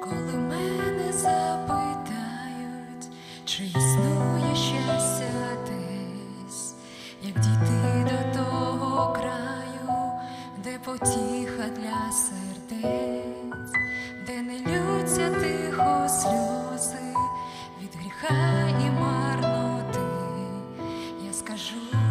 коли мене запитають, чи існує щастя десь, як дійти до того краю, де потіха для сердець, де не тихо сльози від гріха і марноти, я скажу.